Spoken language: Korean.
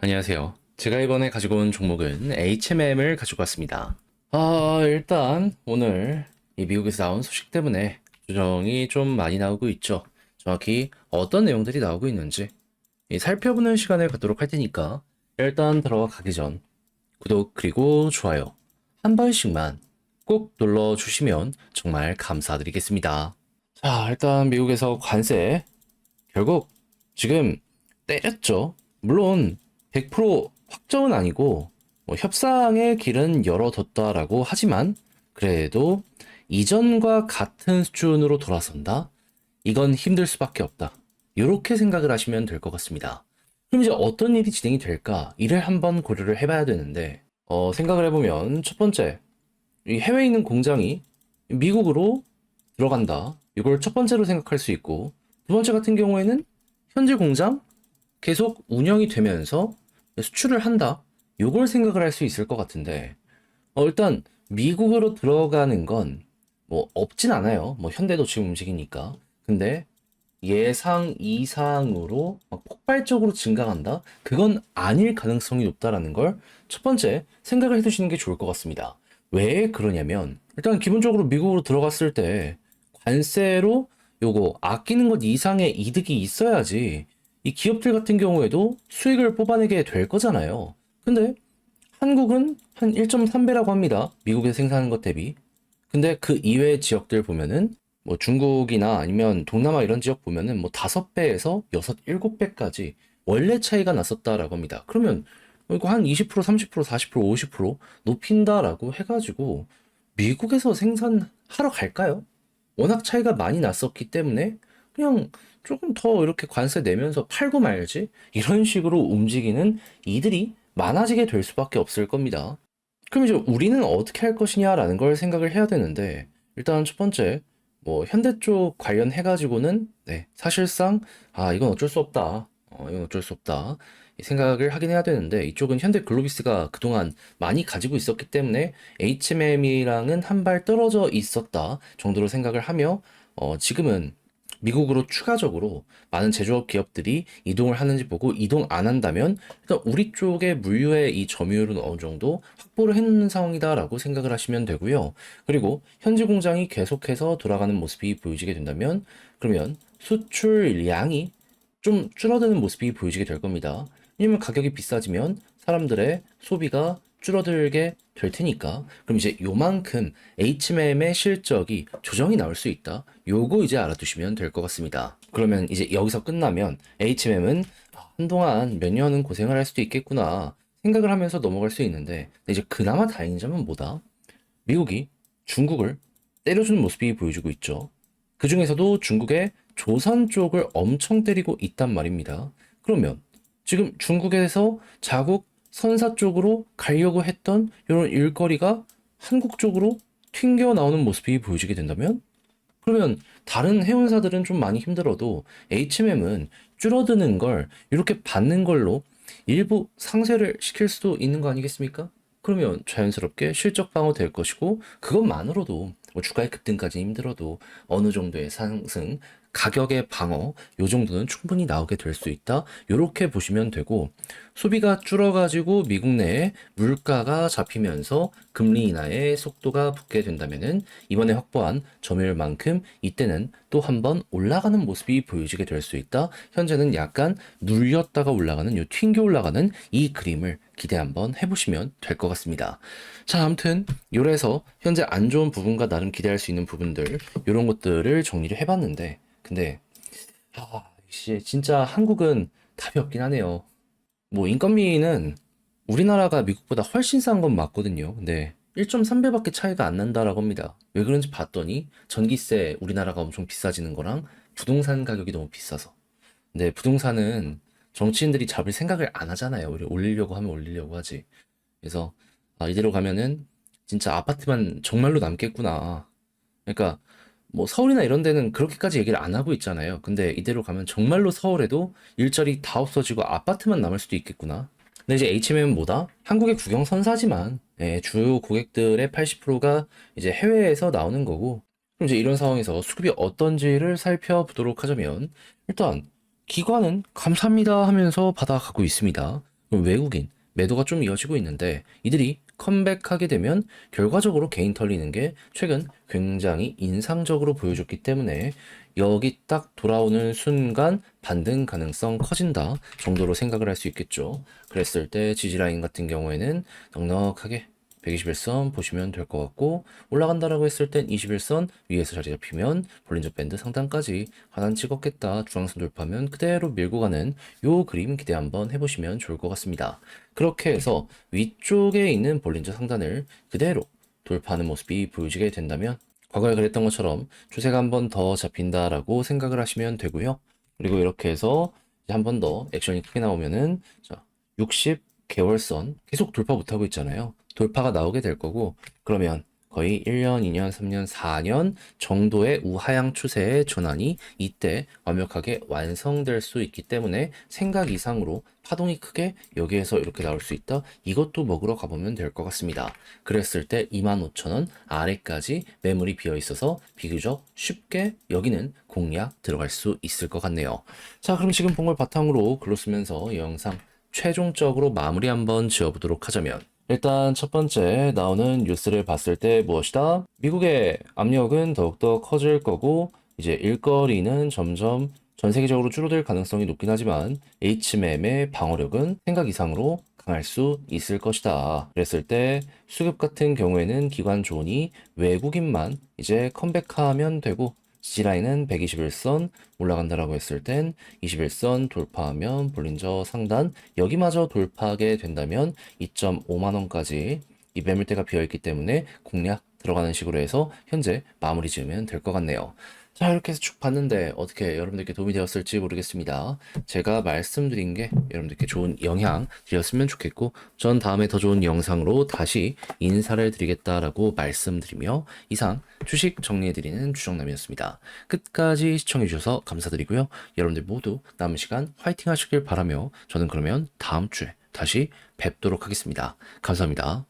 안녕하세요. 제가 이번에 가지고 온 종목은 HMM을 가지고 왔습니다. 아, 일단 오늘 이 미국에서 나온 소식 때문에 조정이 좀 많이 나오고 있죠. 정확히 어떤 내용들이 나오고 있는지 이 살펴보는 시간을 갖도록 할 테니까 일단 들어가기 전 구독 그리고 좋아요 한 번씩만 꼭 눌러 주시면 정말 감사드리겠습니다. 자, 일단 미국에서 관세 결국 지금 때렸죠. 물론 100% 확정은 아니고 뭐 협상의 길은 열어뒀다라고 하지만 그래도 이전과 같은 수준으로 돌아선다? 이건 힘들 수밖에 없다. 이렇게 생각을 하시면 될 것 같습니다. 그럼 이제 어떤 일이 진행이 될까? 이를 한번 고려를 해봐야 되는데 어, 생각을 해보면 첫 번째 이 해외에 있는 공장이 미국으로 들어간다. 이걸 첫 번째로 생각할 수 있고 두 번째 같은 경우에는 현재 공장 계속 운영이 되면서 수출을 한다. 요걸 생각을 할 수 있을 것 같은데, 어, 일단 미국으로 들어가는 건 뭐 없진 않아요. 뭐 현대도 지금 움직이니까. 근데 예상 이상으로 막 폭발적으로 증가한다? 그건 아닐 가능성이 높다라는 걸 첫 번째 생각을 해두시는 게 좋을 것 같습니다. 왜 그러냐면, 일단 기본적으로 미국으로 들어갔을 때 관세로 요거 아끼는 것 이상의 이득이 있어야지 이 기업들 같은 경우에도 수익을 뽑아내게 될 거잖아요. 근데 한국은 한 1.3배라고 합니다. 미국에 생산하는 것 대비. 근데 그 이외의 지역들 보면은 뭐 중국이나 아니면 동남아 이런 지역 보면은 뭐 5배에서 6, 7배까지 원래 차이가 났었다라고 합니다. 그러면 이거 한 20%, 30%, 40%, 50% 높인다라고 해가지고 미국에서 생산하러 갈까요? 워낙 차이가 많이 났었기 때문에 그냥 조금 더 이렇게 관세 내면서 팔고 말지? 이런 식으로 움직이는 이들이 많아지게 될 수밖에 없을 겁니다. 그럼 이제 우리는 어떻게 할 것이냐라는 걸 생각을 해야 되는데 일단 첫 번째 뭐 현대 쪽 관련해 가지고는 네 사실상 아 이건 어쩔 수 없다. 어 이건 어쩔 수 없다. 이 생각을 하긴 해야 되는데 이쪽은 현대 글로비스가 그동안 많이 가지고 있었기 때문에 HMM이랑은 한 발 떨어져 있었다 정도로 생각을 하며 어 지금은 미국으로 추가적으로 많은 제조업 기업들이 이동을 하는지 보고 이동 안 한다면 일단 우리 쪽의 물류의 이 점유율은 어느 정도 확보를 해놓는 상황이다라고 생각을 하시면 되고요. 그리고 현지 공장이 계속해서 돌아가는 모습이 보여지게 된다면 그러면 수출량이 좀 줄어드는 모습이 보여지게 될 겁니다. 왜냐면 가격이 비싸지면 사람들의 소비가 줄어들게 될 테니까 그럼 이제 요만큼 HMM의 실적이 조정이 나올 수 있다. 요거 이제 알아두시면 될 것 같습니다. 그러면 이제 여기서 끝나면 HMM은 한동안 몇 년은 고생을 할 수도 있겠구나 생각을 하면서 넘어갈 수 있는데 이제 그나마 다행인 점은 뭐다? 미국이 중국을 때려주는 모습이 보여주고 있죠. 그 중에서도 중국의 조선 쪽을 엄청 때리고 있단 말입니다. 그러면 지금 중국에서 자국 선사 쪽으로 가려고 했던 이런 일거리가 한국 쪽으로 튕겨 나오는 모습이 보여지게 된다면 그러면 다른 해운사들은 좀 많이 힘들어도 HMM은 줄어드는 걸 이렇게 받는 걸로 일부 상쇄를 시킬 수도 있는 거 아니겠습니까? 그러면 자연스럽게 실적 방어 될 것이고 그것만으로도 뭐 주가의 급등까지 힘들어도 어느 정도의 상승, 가격의 방어 요 정도는 충분히 나오게 될 수 있다. 요렇게 보시면 되고 소비가 줄어가지고 미국 내에 물가가 잡히면서 금리 인하의 속도가 붙게 된다면은 이번에 확보한 점유율만큼 이때는 또 한 번 올라가는 모습이 보여지게 될 수 있다. 현재는 약간 눌렸다가 올라가는 요 튕겨 올라가는 이 그림을 기대 한번 해보시면 될 것 같습니다. 자, 아무튼 요래서 현재 안 좋은 부분과 나름 기대할 수 있는 부분들 요런 것들을 정리를 해봤는데 근데 아, 역시 진짜 한국은 답이 없긴 하네요. 뭐 인건비는 우리나라가 미국보다 훨씬 싼 건 맞거든요. 근데 1.3배밖에 차이가 안 난다라고 합니다. 왜 그런지 봤더니 전기세 우리나라가 엄청 비싸지는 거랑 부동산 가격이 너무 비싸서. 근데 부동산은 정치인들이 잡을 생각을 안 하잖아요. 우리 올리려고 하면 올리려고 하지. 그래서 아, 이대로 가면은 진짜 아파트만 정말로 남겠구나. 그러니까 뭐 서울이나 이런 데는 그렇게까지 얘기를 안 하고 있잖아요. 근데 이대로 가면 정말로 서울에도 일자리 다 없어지고 아파트만 남을 수도 있겠구나. 근데 이제 HMM은 뭐다? 한국의 국영 선사지만 예, 주요 고객들의 80%가 이제 해외에서 나오는 거고 그럼 이제 이런 상황에서 수급이 어떤지를 살펴보도록 하자면 일단 기관은 감사합니다 하면서 받아가고 있습니다. 외국인 매도가 좀 이어지고 있는데 이들이 컴백하게 되면 결과적으로 개인 털리는 게 최근 굉장히 인상적으로 보여줬기 때문에 여기 딱 돌아오는 순간 반등 가능성 커진다 정도로 생각을 할 수 있겠죠. 그랬을 때 지지라인 같은 경우에는 넉넉하게 121선 보시면 될 것 같고 올라간다라고 했을 땐 21선 위에서 자리 잡히면 볼린저 밴드 상단까지 하단 찍었겠다 중앙선 돌파하면 그대로 밀고 가는 요 그림 기대 한번 해보시면 좋을 것 같습니다. 그렇게 해서 위쪽에 있는 볼린저 상단을 그대로 돌파하는 모습이 보여지게 된다면 과거에 그랬던 것처럼 추세가 한 번 더 잡힌다라고 생각을 하시면 되고요. 그리고 이렇게 해서 한 번 더 액션이 크게 나오면은 자, 60 개월선 계속 돌파 못하고 있잖아요. 돌파가 나오게 될 거고 그러면 거의 1년, 2년, 3년, 4년 정도의 우하향 추세의 전환이 이때 완벽하게 완성될 수 있기 때문에 생각 이상으로 파동이 크게 여기에서 이렇게 나올 수 있다. 이것도 먹으러 가보면 될 것 같습니다. 그랬을 때 25,000원 아래까지 매물이 비어 있어서 비교적 쉽게 여기는 공략 들어갈 수 있을 것 같네요. 자, 그럼 지금 본 걸 바탕으로 글로 쓰면서 이 영상 최종적으로 마무리 한번 지어보도록 하자면 일단 첫 번째 나오는 뉴스를 봤을 때 무엇이다? 미국의 압력은 더욱더 커질 거고 이제 일거리는 점점 전 세계적으로 줄어들 가능성이 높긴 하지만 HMM의 방어력은 생각 이상으로 강할 수 있을 것이다. 그랬을 때 수급 같은 경우에는 기관 존이 외국인만 이제 컴백하면 되고 지지라인은 121선 올라간다라고 했을 땐 21선 돌파하면 볼린저 상단 여기마저 돌파하게 된다면 2.5만 원까지 이 매물대가 비어 있기 때문에 공략 들어가는 식으로 해서 현재 마무리 지으면 될 것 같네요. 자, 이렇게 해서 쭉 봤는데 어떻게 여러분들께 도움이 되었을지 모르겠습니다. 제가 말씀드린 게 여러분들께 좋은 영향 드렸으면 좋겠고, 전 다음에 더 좋은 영상으로 다시 인사를 드리겠다라고 말씀드리며 이상 주식 정리해드리는 주정남이었습니다. 끝까지 시청해주셔서 감사드리고요. 여러분들 모두 남은 시간 화이팅 하시길 바라며 저는 그러면 다음 주에 다시 뵙도록 하겠습니다. 감사합니다.